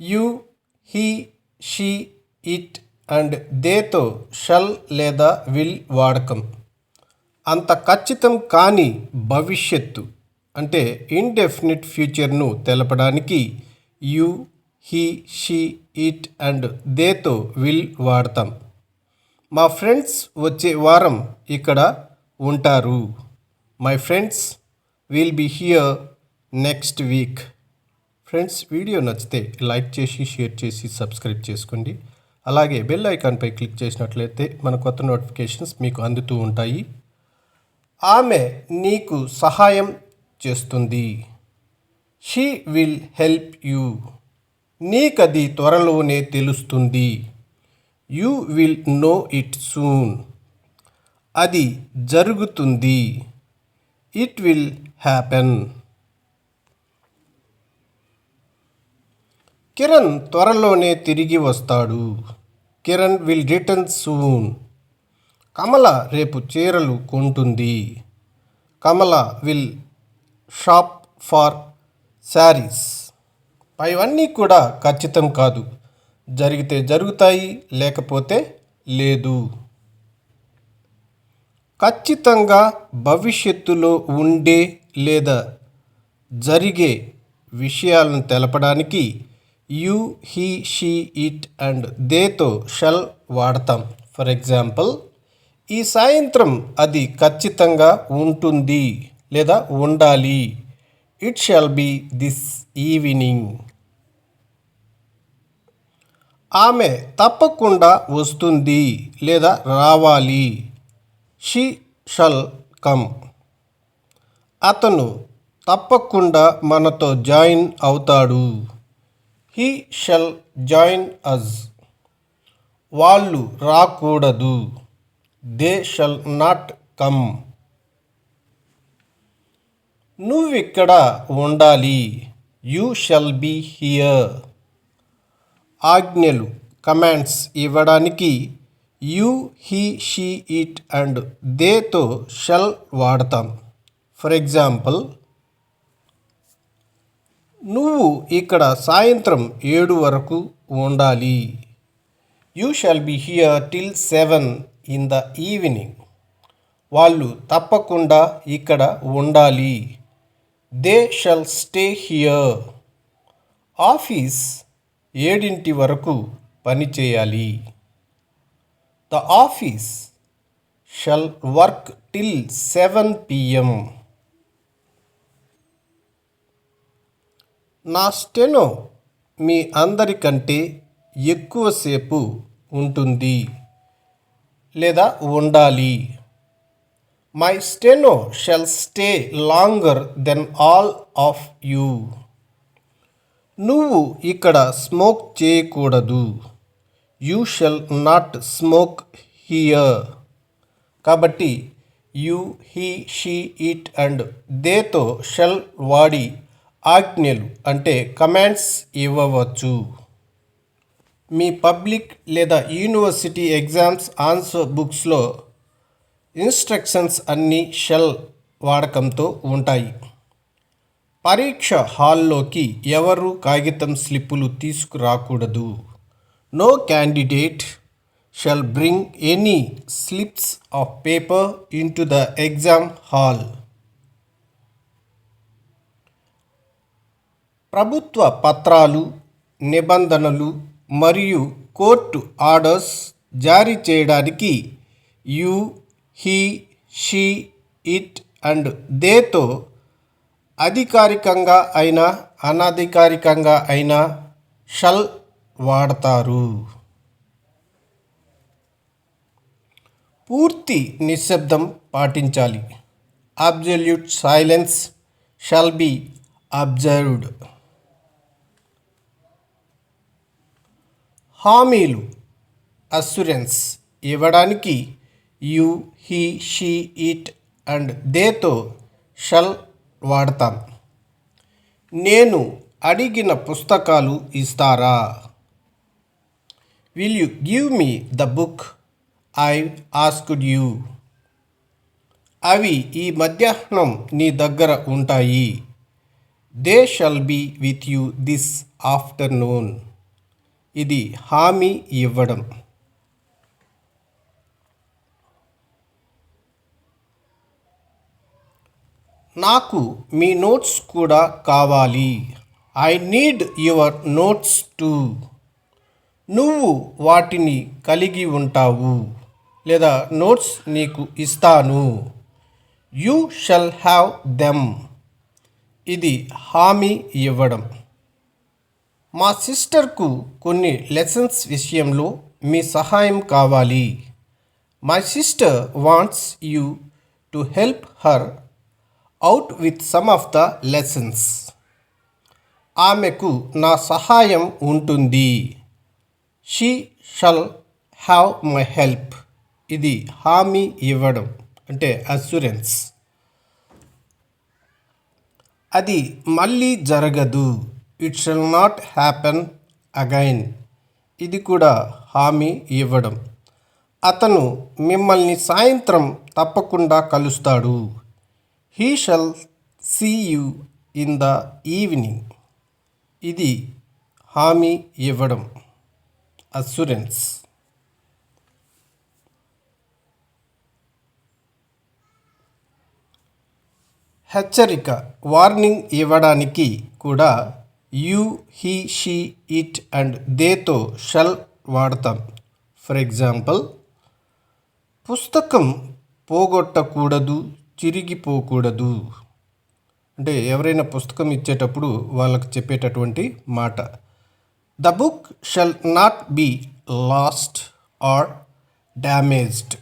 You he she it and దేతో shall లేదా will వాడకం. అంత ఖచ్చితం కాని భవిష్యత్తు అంటే ఇండెఫినిట్ ఫ్యూచర్ను తెలపడానికి you he she it and దేతో will వాడతాం. మా ఫ్రెండ్స్ వచ్చే వారం ఇక్కడ ఉంటారు. My friends will be here next week friends video నచ్చితే లైక్ చేసి షేర్ చేసి సబ్స్క్రైబ్ చేసుకోండి. అలాగే బెల్ ఐకాన్పై క్లిక్ చేసినట్లయితే మన కొత్త నోటిఫికేషన్స్ మీకు అందుతూ ఉంటాయి. ఆమె నీకు సహాయం చేస్తుంది. షీ విల్ హెల్ప్ యూ నీకది త్వరలోనే తెలుస్తుంది. You will know it soon అది జరుగుతుంది. ఇట్ విల్ హ్యాపెన్ కిరణ్ త్వరలోనే తిరిగి వస్తాడు. Kiran will return soon. Kamala రేపు చీరలు కొంటుంది. Kamala will shop for saris. పైవన్నీ కూడా ఖచ్చితం కాదు. జరిగితే జరుగుతాయి లేకపోతే లేదు. ఖచ్చితంగా భవిష్యత్తులో ఉండే లేదా జరిగే విషయాలను తెలపడానికి you he she it and దేతో shall వాడతాం. ఫర్ ఎగ్జాంపుల్ ఈ సాయంత్రం అది ఖచ్చితంగా ఉంటుంది లేదా ఉండాలి. It shall be this evening. ఆమె తప్పకుండా వస్తుంది లేదా రావాలి. She shall come. అతను తప్పకుండా మనతో జాయిన్ అవుతాడు. హీ షల్ జాయిన్ అజ్ వాళ్ళు రాకూడదు. They shall not come. నువ్విక్కడ ఉండాలి. You shall be here. ఆజ్ఞలు కమాండ్స్ ఇవ్వడానికి you he she it and దేతో shall వాడతాం. ఫర్ ఎగ్జాంపుల్ నువ్వు ఇక్కడ సాయంత్రం ఏడు వరకు ఉండాలి. You shall be here till seven in the evening వాళ్ళు తప్పకుండా ఇక్కడ ఉండాలి. They shall stay here office ఏడింటి వరకు పనిచేయాలి the office shall work till seven PM నా స్టెనో మీ అందరికంటే ఎక్కువసేపు ఉంటుంది. లేదా ఉండాలి. My steno shall stay longer than all of you నువ్వు ఇక్కడ స్మోక్ చేయకూడదు. You shall not smoke here కాబట్టి you he she it and దేతో shall వాడి ఆజ్ఞలు అంటే కమాండ్స్ ఇవ్వవచ్చు. మీ పబ్లిక్ లేదా యూనివర్సిటీ ఎగ్జామ్స్ ఆన్సర్ బుక్స్లో ఇన్స్ట్రక్షన్స్ అన్నీ షెల్ వాడకంతో ఉంటాయి. పరీక్ష హాల్లోకి ఎవరు కాగితం స్లిప్పులు తీసుకురాకూడదు? No candidate shall bring any slips of paper into the exam hall. ప్రభుత్వ పత్రాలు నిబంధనలు మరియు కోర్టు ఆర్డర్స్ జారీ చేయడానికి you he she it and దేతో అధికారికంగా అయినా అనధికారికంగా అయినా షల్ వాడతారు. పూర్తి నిశ్శబ్దం పాటించాలి. Absolute silence shall be observed హామీలు అస్సురెన్స్ ఇవ్వడానికి you he she it and దేతో shall వాడతాం. నేను అడిగిన పుస్తకాలు ఇస్తారా? Will you give me the book I asked you అవి ఈ మధ్యాహ్నం నీ దగ్గర ఉంటాయి. They shall be with you this afternoon ఇది హామీ ఇవ్వడం. నాకు మీ నోట్స్ కూడా కావాలి. I need your notes too. నువ్వు వాటిని కలిగి ఉంటావు లేదా నోట్స్ నీకు ఇస్తాను. You shall have them. ఇది హామీ ఇవ్వడం. మా సిస్టర్కు కొన్ని లెసన్స్ విషయంలో మీ సహాయం కావాలి. My sister wants you to help her out with some of the lessons ఆమెకు నా సహాయం ఉంటుంది. She shall have my help ఇది హామీ ఇవ్వడం అంటే అస్యూరెన్స్ అది మళ్ళీ జరగదు. It shall not happen again ఇది కూడా హామీ ఇవ్వడం. అతను మిమ్మల్ని సాయంత్రం తప్పకుండా కలుస్తాడు. He shall see you in the evening ఇది హామీ ఇవ్వడం. అస్యూరెన్స్ హెచ్చరిక వార్నింగ్ ఇవ్వడానికి కూడా you he she it and దేతో shall వాడతాం. ఫర్ ఎగ్జాంపుల్ పుస్తకం పోగొట్టకూడదు చిరిగిపోకూడదు. అంటే ఎవరైనా పుస్తకం ఇచ్చేటప్పుడు వాళ్ళకి చెప్పేటటువంటి మాట. The book shall not be lost or damaged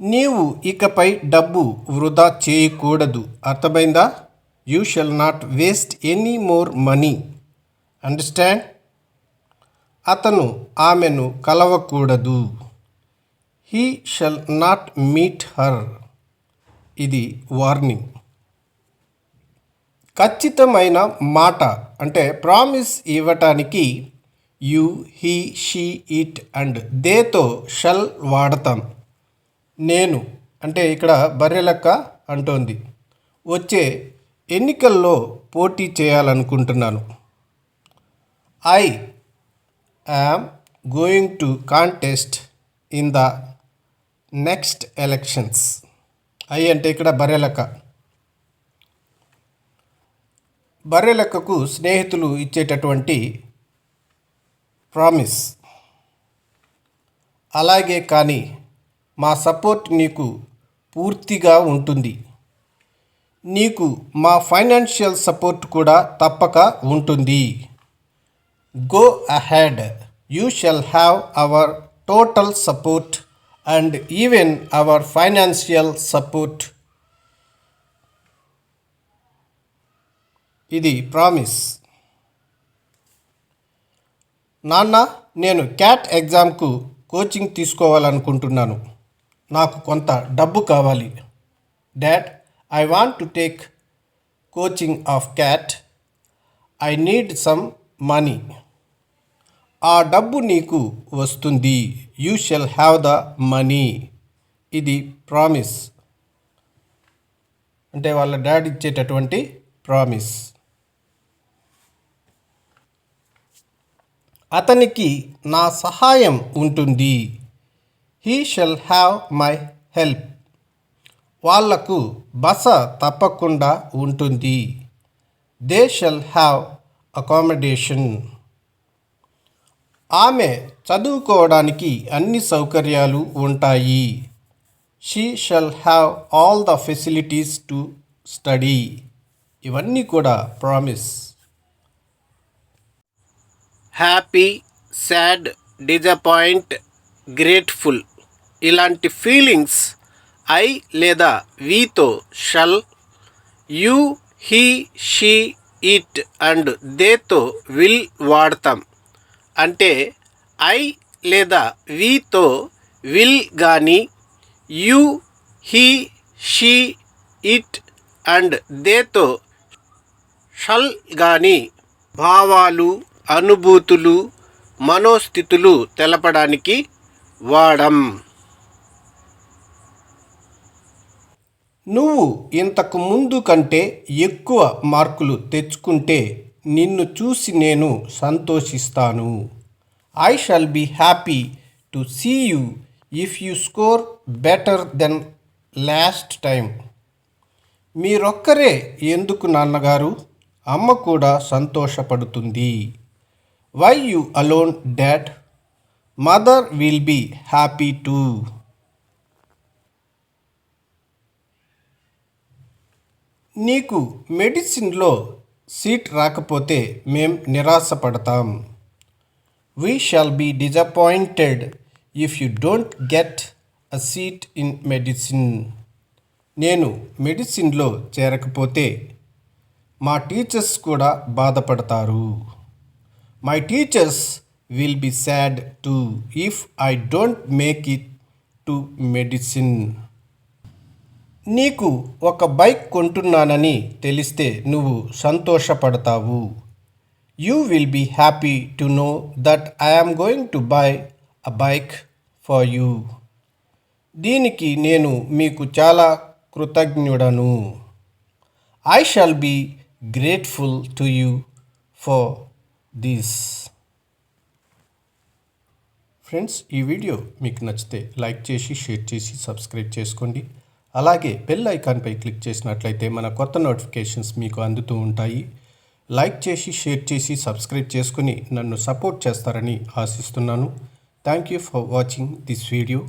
నీవు ఇకపై డబ్బు వృధా చేయకూడదు. అర్థమైందా? You shall not waste any more money. Understand? అతను ఆమెను కలవకూడదు. He shall not meet her. ఇది వార్నింగ్. ఖచ్చితమైన మాట అంటే ప్రామిస్ ఇవ్వటానికి you he she it and దేతో shall వాడతాం. నేను అంటే ఇక్కడ బర్రెలక్క అంటోంది. వచ్చే ఎన్నికల్లో పోటీ చేయాలనుకుంటున్నాను. I am going to contest in the next elections. I అంటే ఇక్కడ బర్రెలక్క. బర్రెలక్కకు స్నేహితులు ఇచ్చేటటువంటి ప్రామిస్. అలాగే కానీ మా సపోర్ట్ నీకు పూర్తిగా ఉంటుంది. నీకు మా ఫైనాన్షియల్ సపోర్ట్ కూడా తప్పక ఉంటుంది. Go ahead you shall have our total support and even our financial support ఇది ప్రామిస్ నాన్న నేను క్యాట్ ఎగ్జామ్కు కోచింగ్ తీసుకోవాలనుకుంటున్నాను. నాకు కొంత డబ్బు కావాలి. Dad I want to take coaching of CAT I need some money ఆ డబ్బు నీకు వస్తుంది. You shall have the money ఇది ప్రామిస్ అంటే వాళ్ళ డాడ్ ఇచ్చేటటువంటి ప్రామిస్ అతనికి నా సహాయం ఉంటుంది. He shall have my help వాళ్ళకు బస తప్పకుండా ఉంటుంది. దే షెల్ హ్యావ్ అకామిడేషన్ ఆమె చదువుకోవడానికి అన్ని సౌకర్యాలు ఉంటాయి. She shall have all the facilities to study ఇవన్నీ కూడా promise happy sad disappoint grateful ఇలాంటి ఫీలింగ్స్ ఐ లేదా వీతో shall you he she it and దేతో will వాడతాం. అంటే ఐ లేదా వీతో విల్ కానీ you he she it and దేతో shall కానీ భావాలు అనుభూతులు మనోస్థితులు తెలపడానికి వాడం. నువ్వు ఇంతకు ముందు కంటే ఎక్కువ మార్కులు తెచ్చుకుంటే నిన్ను చూసి నేను సంతోషిస్తాను. I shall be happy to see you if you score better than last time మీరొక్కరే ఎందుకు నాన్నగారు? అమ్మ కూడా సంతోషపడుతుంది. Why you alone dad mother will be happy to నీకు మెడిసిన్లో సీట్ రాకపోతే మేం నిరాశపడతాం. We shall be disappointed if you don't get a seat in medicine నేను మెడిసిన్లో చేరకపోతే మా టీచర్స్ కూడా బాధపడతారు. My teachers will be sad too if I don't make it to medicine నీకు ఒక బైక్ కొంటున్నానని తెలిస్తే నువ్వు సంతోషపడతావు. You will be happy to know that I am going to buy a bike for you దీనికి నేను మీకు చాలా కృతజ్ఞుడను. I shall be grateful to you for this friends ఈ వీడియో మీకు నచ్చితే లైక్ చేసి షేర్ చేసి సబ్స్క్రైబ్ చేసుకోండి. అలాగే బెల్ ఐకాన్పై క్లిక్ చేసినట్లయితే మన కొత్త నోటిఫికేషన్స్ మీకు అందుతూ ఉంటాయి. లైక్ చేసి షేర్ చేసి సబ్స్క్రైబ్ చేసుకుని నన్ను సపోర్ట్ చేస్తారని ఆశిస్తున్నాను. Thank you for watching this video